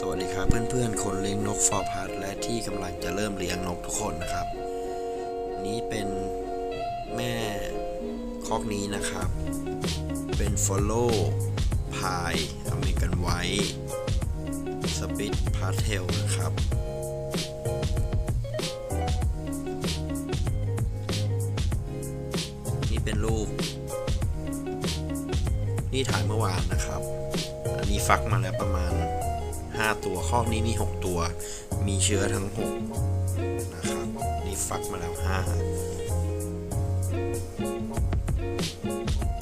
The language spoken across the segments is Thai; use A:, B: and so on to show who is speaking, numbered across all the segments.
A: สวัสดีครับเพื่อนๆ คนเลี้ยงนกฟอร์พัดและที่กำลังจะเริ่มเลี้ยงนกทุกคนนะครับ นี้เป็นแม่คอกนี้นะครับ เป็น Follow พายอเมริกันไวท์สปิทพาร์เทลนะครับ นี่เป็นลูกนี่ถ่ายเมื่อวานนะครับ อันนี้ฟักมาแล้วประมาณ 5 ตัวคอนี้มี 6 ตัว มีเชื้อทั้ง 6 นะครับ นี่ฟักมาแล้ว 5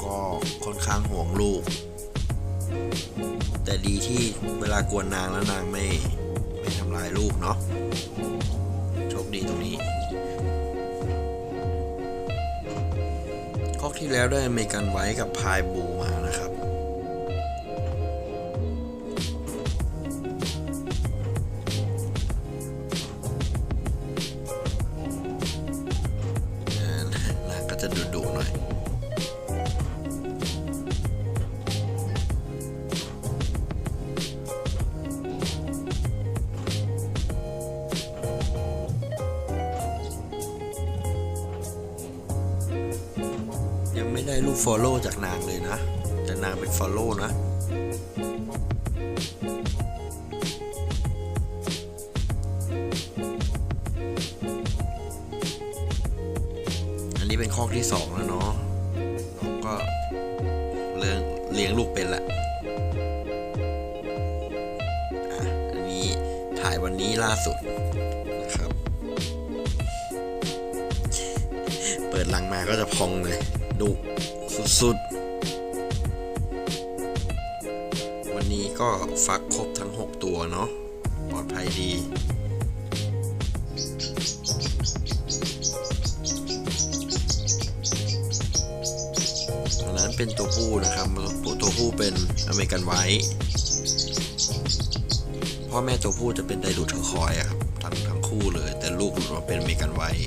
A: ก็ค่อนข้างห่วงลูก แต่ดีที่เวลากวนนางแล้วนางไม่ไม่ทำลายลูกเนาะโชคดีตรงนี้คอที่แล้วได้เมกันไว้กับพายบูมานะครับ ดุดุๆหน่อยยังไม่ได้รูป follow จากนางเลยนะ แต่นางเป็น follow นะ คอกที่สองแล้วเนาะน้องก็เลี้ยงเลี้ยงลูกเป็นละอะอันนี้ถ่ายวันนี้ล่าสุดนะครับ เปิดลังมาก็จะพองเลยดุสุดๆ วันนี้ก็ฟักครบทั้ง 6 ตัวเนาะ ปลอดภัยดี เป็นตัวผู้นะครับ ตัวผู้เป็นอเมริกันไวท์พ่อแม่ตัวผู้จะเป็นไดรูทอคอยอะครับทั้งทั้งคู่เลย แต่ลูกหลุดมาเป็นอเมริกันไวท์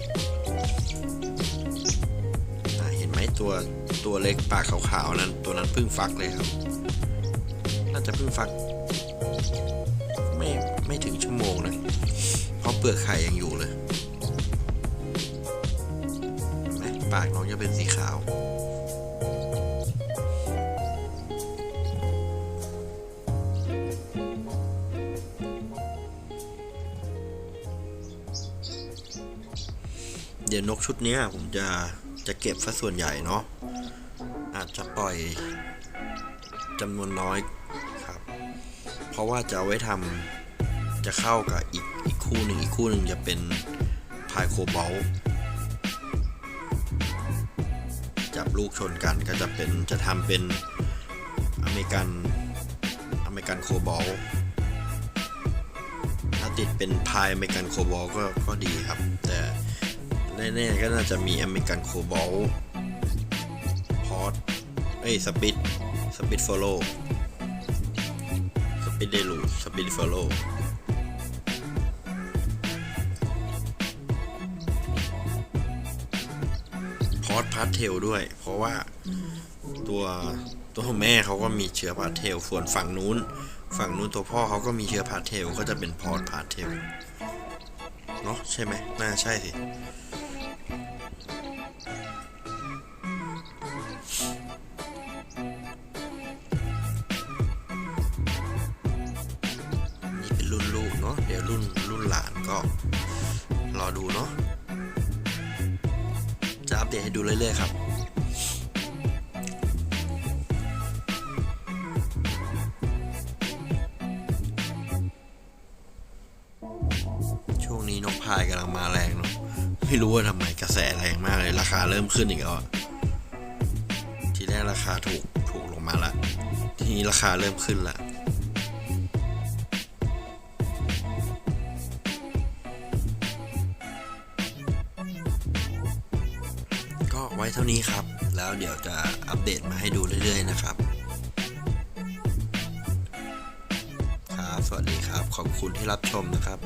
A: เห็นไหมตัวตัวเล็กปากขาวๆนั้นตัวนั้นเพิ่งฟักเลยครับ น่าจะเพิ่งฟัก ไม่ไม่ถึงชั่วโมงเลยเพราะเปลือกไข่ยังอยู่เลยไหมปากน้องจะเป็นสีขาว เดี๋ยวนกชุดนี้ผมจะจะเก็บซะส่วนใหญ่เนาะอาจจะปล่อยจำนวนน้อยครับ เพราะว่าจะเอาไว้ทำจะเข้ากับอีกอีกคู่หนึ่งอีกคู่หนึ่งจะเป็นพายโคบอลจับลูกชนกันก็จะเป็นจะทำเป็นอเมริกันอเมริกันโคบอลถ้าติดเป็นพายอเมริกันโคบอลก็ก็ดีครับ แต่ แน่ๆก็น่าจะมีอเมริกันโคบอลพอร์ตเอ้ยสปิดสปิดโฟโลสปิดเดลูสปิดโฟโลพอร์ตพาร์ทเทลด้วย เพราะว่าตัวตัวแม่เขาก็มีเชื้อพาร์ทเทลส่วนฝั่งนู้น ฝั่งนู้นตัวพ่อเขาก็มีเชื้อพาร์ทเทลก็จะเป็นพอร์ตพาร์ทเทลเนาะใช่ไหมน่าใช่สิ รุ่นหลานก็รอดูเนาะจะอัปเดตให้ดูเรื่อยๆครับช่วงนี้นกพายกำลังมาแรงเนาะไม่รู้ว่าทำไมกระแสแรงมากเลย ราคาเริ่มขึ้นอีกแล้วทีแรกราคาถูกถูกลงมาละ ทีนี้ราคาเริ่มขึ้นละ ว้เท่านี้ครับ แล้วเดี๋ยวจะอัปเดตมาให้ดูเรื่อยๆนะครับ ครับ สวัสดีครับ ขอบคุณที่รับชมนะครับ